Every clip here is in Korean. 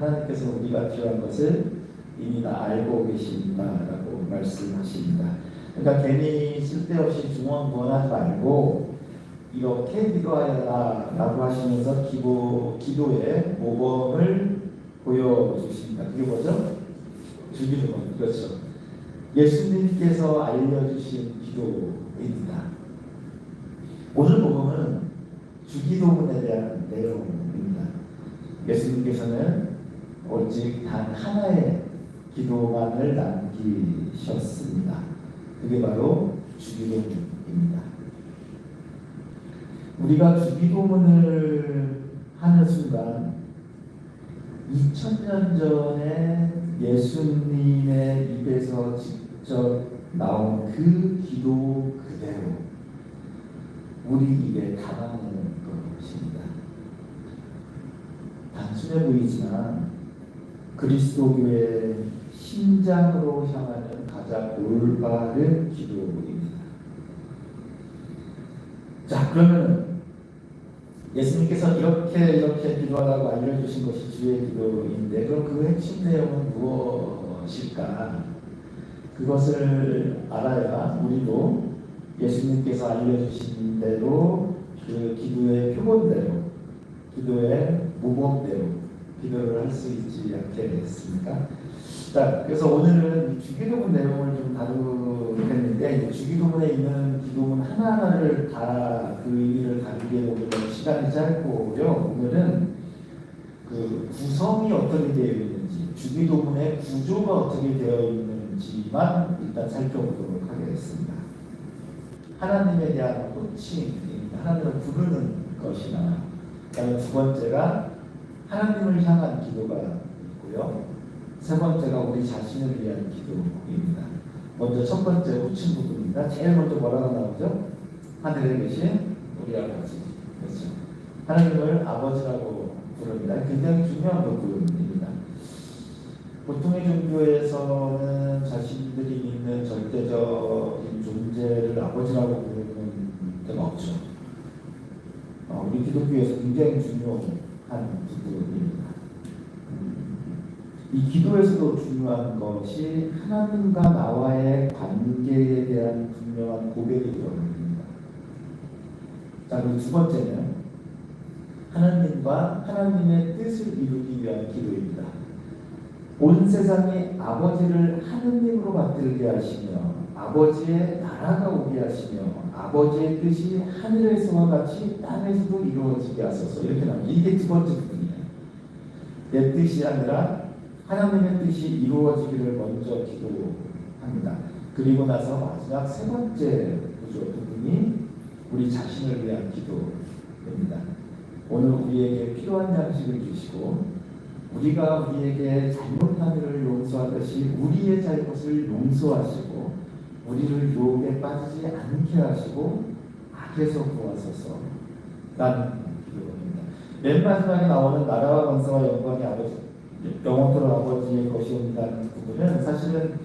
하나님께서 우리가 필요한 것을 이미 다 알고 계신다라고 말씀하십니다. 그러니까 괜히 쓸데없이 중원부원하지 말고 이렇게 기도하여라라고 하시면서 기도 기도의 모범을 보여주십니다. 그게 뭐죠? 주기도문 그렇죠. 예수님께서 알려주신 기도입니다. 오늘 복음은 주기도문에 대한 내용입니다. 예수님께서는 오직 단 하나의 기도만을 남기셨습니다. 그게 바로 주기도문입니다. 우리가 주기도문을 하는 순간 2000년 전에 예수님의 입에서 직접 나온 그 기도 그대로 우리 입에 담아내는 것입니다. 단순해 보이지만 그리스도교의 심장으로 향하는 가장 올바른 기도입니다. 자, 그러면 예수님께서 이렇게 이렇게 기도하라고 알려주신 것이 주의 기도인데 그럼 그 핵심 내용은 무엇일까? 그것을 알아야 우리도 예수님께서 알려주신 대로 그 기도의 표본대로 기도의 모범대로 기도를 할 수 있지 않겠습니까? 자, 그래서 오늘은 주기도문 내용을 좀 다루겠는데 주기도문에 있는 기도문 하나하나를 다 그 의미를 보면 시간이 짧고요. 오늘은 그 구성이 어떻게 되어 있는지 주기도문의 구조가 어떻게 되어 있는지만 일단 살펴보도록 하겠습니다. 하나님에 대한 호칭입니다. 하나님을 부르는 것이나 그다음에 두 번째가 하나님을 향한 기도가 있고요. 세 번째가 우리 자신을 위한 기도입니다. 먼저 첫 번째 호칭 부분입니다. 제일 먼저 뭐라고 나오죠? 하늘에 계신 우리 아버지. 그렇죠. 하나님을 아버지라고 부릅니다. 굉장히 중요한 부분입니다. 보통의 종교에서는 자신들이 믿는 절대적인 존재를 아버지라고 부르는 데가 없죠. 어, 우리 기독교에서 굉장히 중요한 부분입니다. 이 기도에서도 중요한 것이 하나님과 나와의 관계에 대한 분명한 고백이 들어갑니다. 자, 그리고 두 번째는 하나님과 하나님의 뜻을 이루기 위한 기도입니다. 온 세상이 아버지를 하느님으로 받들게 하시며 아버지의 나라가 오게 하시며 아버지의 뜻이 하늘에서와 같이 땅에서도 이루어지게 하소서 이렇게 나옵니다. 이게 두 번째 부분이에요. 내 뜻이 아니라 하나님의 뜻이 이루어지기를 먼저 기도합니다. 그리고 나서 마지막 세 번째 구조 부분이 우리 자신을 위한 기도입니다. 오늘 우리에게 필요한 양식을 주시고 우리가 우리에게 잘못한 일을 용서하듯이 우리의 잘못을 용서하시고 우리를 유혹에 빠지지 않게 하시고 악에서 구하소서 라는 기도입니다. 맨 마지막에 나오는 나라와 권세와 영광이 아버지 영원토록 아버지의 것이옵니다는 부분은 사실은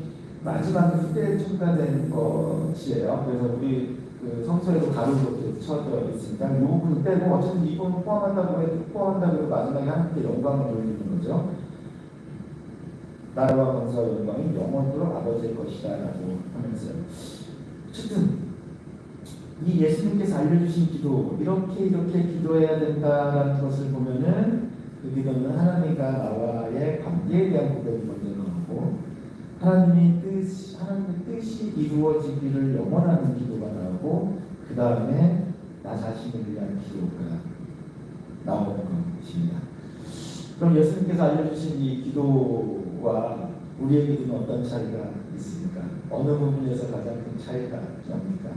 마지막 그때 첨가된 것이에요. 그래서 우리 그 성서에도 가로로 이렇게 쳐져 있으니까 이 부분 빼고 어쨌든 이 부분 포함한다고 해도 포함한다고 해도 마지막에 하나님께 영광을 돌리는 거죠. 나라와 권세와 영광이 영원토록 아버지의 것이다 라고 하면서 어쨌든 이 예수님께서 알려주신 기도 이렇게 이렇게 기도해야 된다라는 것을 보면은 그 기도는 하나님과 나와의 관계에 대한 고백이 먼저 나오고 하나님이 뜻 하나님의 뜻이 이루어지기를 영원하는 기도가 나오고 그 다음에 나 자신을 위한 기도가 나오는 것입니다. 그럼 예수님께서 알려주신 이 기도 와 우리의 기도는 어떤 차이가 있습니까? 어느 부분에서 가장 큰 차이가 납니까?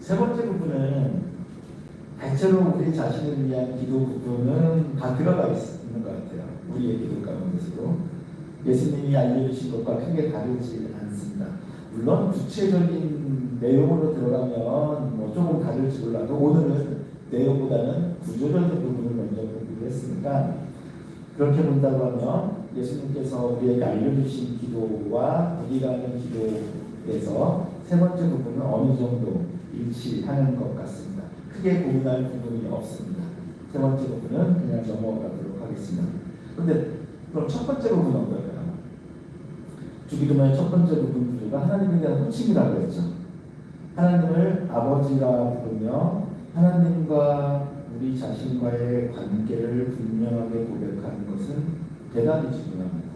세 번째 부분은 대체로 우리 자신을 위한 기도 부분은 다 들어가 있, 있는 것 같아요. 우리의 기도 가운데서도 예수님이 알려주신 것과 크게 다르지 않습니다. 물론 구체적인 내용으로 들어가면 뭐 조금 다를지 몰라도 오늘은 내용보다는 구조적인 부분을 먼저 보기로 했으니까 그렇게 본다고 하면 예수님께서 우리에게 알려주신 기도와 우리가 하는 기도에서 세 번째 부분은 어느 정도 일치하는 것 같습니다. 크게 고민할 부분이 없습니다. 세 번째 부분은 그냥 넘어가도록 하겠습니다. 근데 그럼 첫 번째 부분은 뭘까요? 주기도문의 첫 번째 부분 구조가 하나님에 대한 호칭이라고 했죠. 하나님을 아버지라 부르며 하나님과 우리 자신과의 관계를 분명하게 고백하는 것은 대단히 중요합니다.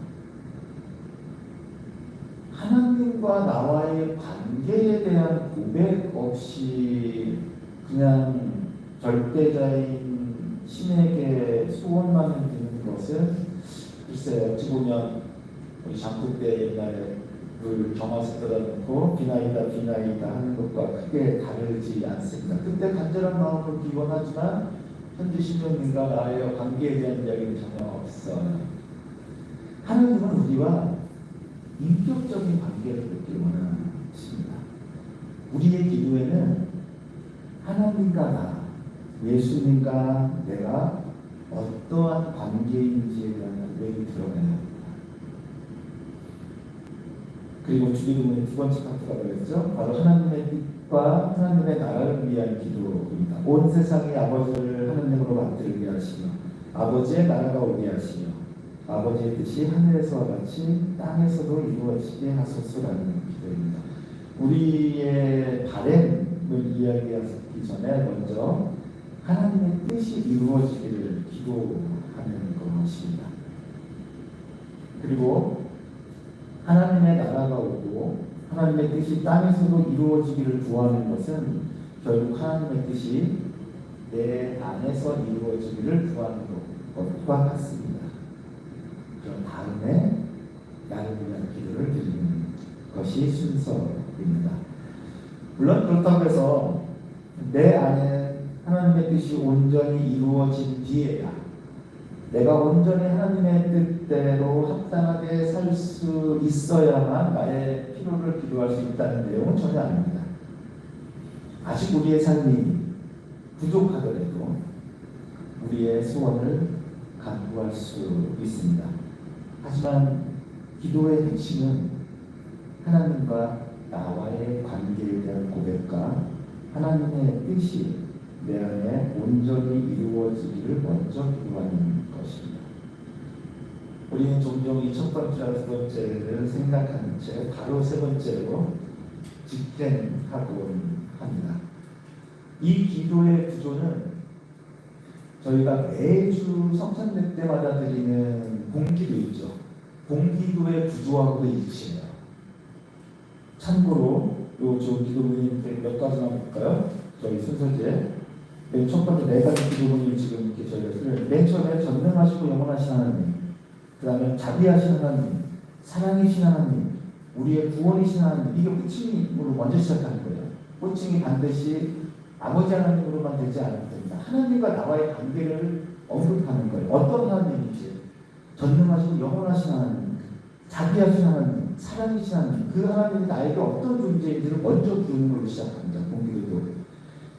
하나님과 나와의 관계에 대한 고백 없이 그냥 절대자인 신에게 소원만을 드는 것은 글쎄요 어찌 보면 우리 장국 때 옛날에 물 경화수 떠다 놓고 비나이다 비나이다 하는 것과 크게 다르지 않습니다. 그때 간절한 마음으로 기원하지만 현재 신령님과 나의 관계에 대한 이야기는 전혀 없어요. 하나님은 우리와 인격적인 관계를 맺길 원하십니다. 우리의 기도에는 하나님과 나, 예수님과 내가 어떠한 관계인지에 대한 들어가야 합니다. 그리고 주기도문의 두 번째 파트가 뭐였죠? 바로 하나님의 뜻과 하나님의 나라를 위한 기도입니다. 온 세상의 아버지를 하나님으로 만들게 하시며 아버지의 나라가 오게 하시며 아버지의 뜻이 하늘에서와 같이 땅에서도 이루어지게 하소서라는 기도입니다. 우리의 바램을 이야기하기 전에 먼저 하나님의 뜻이 이루어지기를 기도하는 것입니다. 그리고 하나님의 나라가 오고 하나님의 뜻이 땅에서도 이루어지기를 구하는 것은 결국 하나님의 뜻이 내 안에서 이루어지기를 구하는 것과 같습니다. 그런 다음에 나를 위한 기도를 드리는 것이 순서입니다. 물론 그렇다고 해서 내 안에 하나님의 뜻이 온전히 이루어진 뒤에야 내가 온전히 하나님의 뜻대로 합당하게 살 수 있어야만 나의 필요를 기도할 수 있다는 내용은 전혀 아닙니다. 아직 우리의 삶이 부족하더라도 우리의 소원을 간구할 수 있습니다. 하지만 기도의 핵심은 하나님과 나와의 관계에 대한 고백과 하나님의 뜻이 내 안에 온전히 이루어지기를 먼저 기도하는. 우리는 종종 이 첫 번째와 두 번째를 생각하는 채 바로 세 번째로 직행하곤 합니다. 이 기도의 구조는 저희가 매주 성찬례 때마다 드리는 공기도 있죠. 공기도의 구조하고도 일치해요. 참고로 요저 기도문이 몇 가지만 볼까요? 저희 순서제 맨첫 번째 네 가지 기도문을 지금 이렇게 저희가 쓰는 맨 처음에 전능하시고 영원하신 하나님 그 다음에 자비하신 하나님 사랑이신 하나님 우리의 구원이신 하나님 이게 호칭으로 먼저 시작하는 거예요. 호칭이 반드시 아버지 하나님으로만 되지 않아도 됩니다. 하나님과 나와의 관계를 언급하는 거예요. 어떤 하나님인지 전능하시고 영원하신 하나님 자비하신 하나님 사랑이신 하나님 그 하나님이 나에게 어떤 존재인지를 먼저 부르는 걸로 시작합니다. 공기도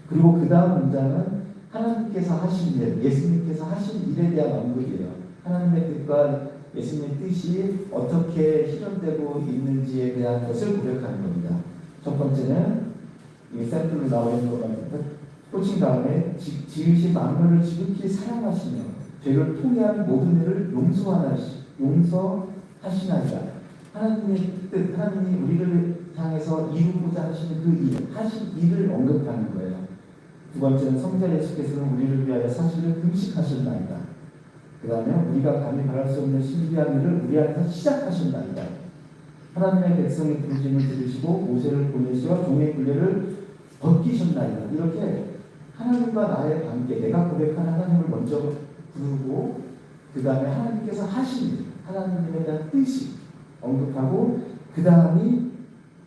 그리고 그 다음 문장은 하나님께서 하신 일, 예수님께서 하신 일에 대한 언급이에요. 하나님의 뜻과 예수님의 뜻이 어떻게 실현되고 있는지에 대한 것을 고백하는 겁니다. 첫 번째는 이 샘플로 나와 있는 것만 호칭 다음에 지, 지으신 만물을 지극히 사랑하시며 죄를 통해한 모든 일을 용서하시, 용서하시나이다. 하나님의 뜻, 하나님이 우리를 향해서 이루고자 하시는 그 일, 하신 일을 언급하는 거예요. 두 번째는 성자 예수께서는 우리를 위하여 사실을 금식하셨나이다. 그 다음에 우리가 감히 바랄 수 없는 신비한 일을 우리 안에서 시작하셨나이다. 하나님의 백성의 부르심을 들으시고 모세를 보내시어 종의 굴레를 벗기셨나이다. 이렇게 하나님과 나의 관계, 내가 고백한 하나님을 먼저 부르고 그 다음에 하나님께서 하신 일, 하나님에 대한 뜻이 언급하고 그 다음이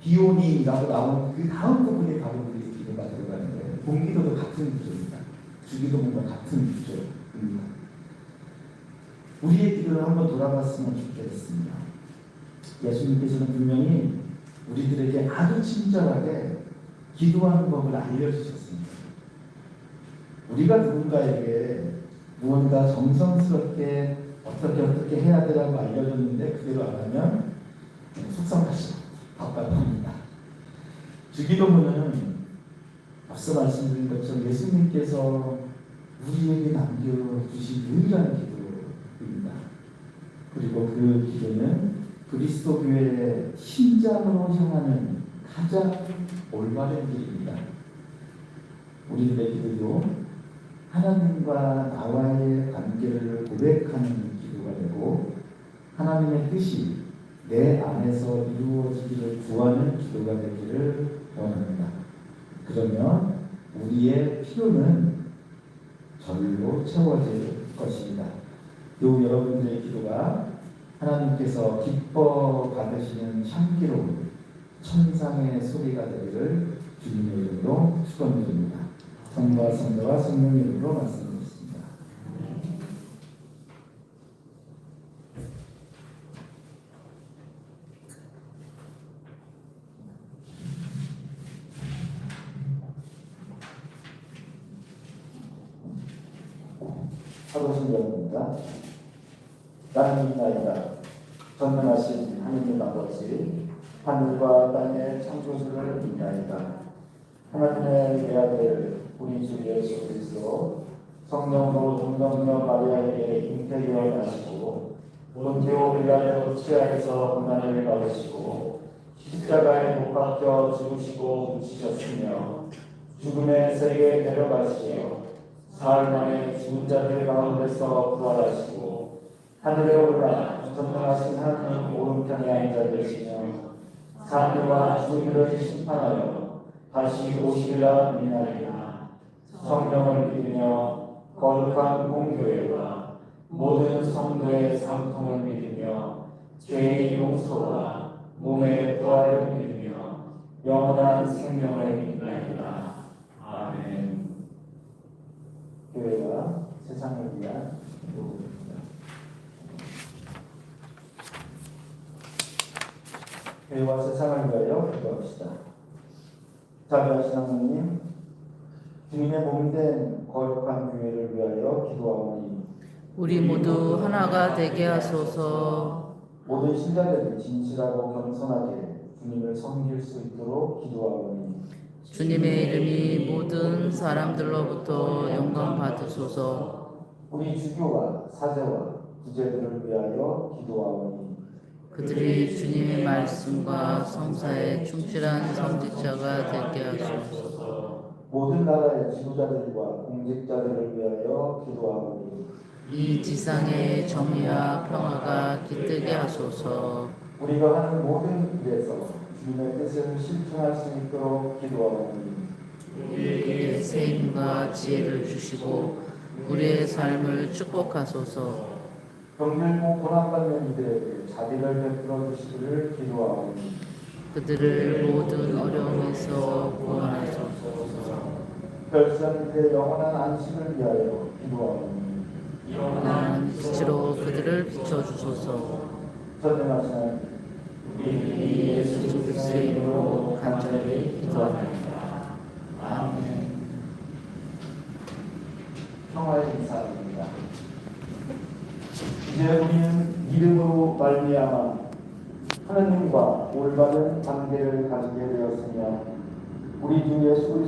비오니라고 나온 그 다음 부분이 바로 우리 기도가 들어가는 거예요. 공기도도 같은 구조입니다. 주기도문과 같은 구조입니다. 우리의 기도를 한번 돌아봤으면 좋겠습니다. 예수님께서는 분명히 우리들에게 아주 친절하게 기도하는 법을 알려주셨습니다. 우리가 누군가에게 무언가 정성스럽게 어떻게 어떻게 해야 되라고 알려줬는데 그대로 안 하면 속상하시고 답답합니다. 주기도문은 앞서 말씀드린 것처럼 예수님께서 우리에게 남겨주신 유일한 그리고 그 기도는 그리스도 교회의 심장으로 향하는 가장 올바른 길입니다. 우리들의 기도도 하나님과 나와의 관계를 고백하는 기도가 되고 하나님의 뜻이 내 안에서 이루어지기를 구하는 기도가 되기를 원합니다. 그러면 우리의 필요는 절로 채워질 것입니다. 또 여러분들의 기도가 하나님께서 기뻐 받으시는 향기로운 천상의 소리가 되기를 주님의 이름으로 축원드립니다. 성과 성자와 성령 이름으로 말씀드렸습니다. 사도신경입니다. 나는 믿나이다. 전능하신 하느님 아버지, 하늘과 땅의 믿나이다. 하나님의 외아들 우리 주 예수 그리스도 성령으로 동정녀 마리아에게 잉태되어 나시고 본테오 빌라도 치하에서 고난을 받으시고 십자가에 못 박혀 죽으시고 묻히셨으며 죽음의 세계에 내려가시며 사흘 만에 죽은 자들 가운데서 부활하시고 하늘에 올라 전능하신 하나님 오른편에 앉아 계시며 사람들과 죽음을 심판하여 다시 오시리라 믿나이다. 성령을 믿으며 거룩한 공교회와 모든 성도의 상통을 믿으며 죄의 용서와 몸의 부활을 믿으며 영원한 생명을 믿나이다. 아멘. 교회가 세상을 위한 기도입니다. 교회와 세상을 위하여 기도합시다. 자비하신 하나님, 주님의 몸된 거룩한 교회를 위하여 기도하오니 우리 모두 하나가 되게 하소서. 모든 신자들이 진실하고 겸손하게 주님을 섬길 수 있도록 기도하오니 주님의 이름이 모든 사람들로부터 영광 받으소서. 우리 주교와 사제와 부제들을 위하여 기도하오니 그들이 주님의 말씀과 성사에 충실한 성직자가 되게 하소서. 모든 나라의 지도자들과 공직자들을 위하여 기도하오니 이 지상의 정의와 평화가 깃들게 하소서. 우리가 하는 모든 일에서 주님의 뜻을 실천할 수 있도록 기도하오니 우리에게 세임과 지혜를 주시고 우리의 삶을 축복하소서. 병들고 고난받는 이들에게 자비를 베풀어 주시기를 기도하오니 그들을 모든 어려움에서 구원하소서. 이들의 영원한 안식을 위하여 기도하오니 영원한 빛으로 그들을 비춰주소서. 전능하신 우리 예수 그리스도의 이름으로 간절히 기도합니다. 아멘. 평화의 인사입니다. 이제 우리는 믿음으로 말미암아 하나님과 올바른 관계를 가지게 되었으며 우리 주 예수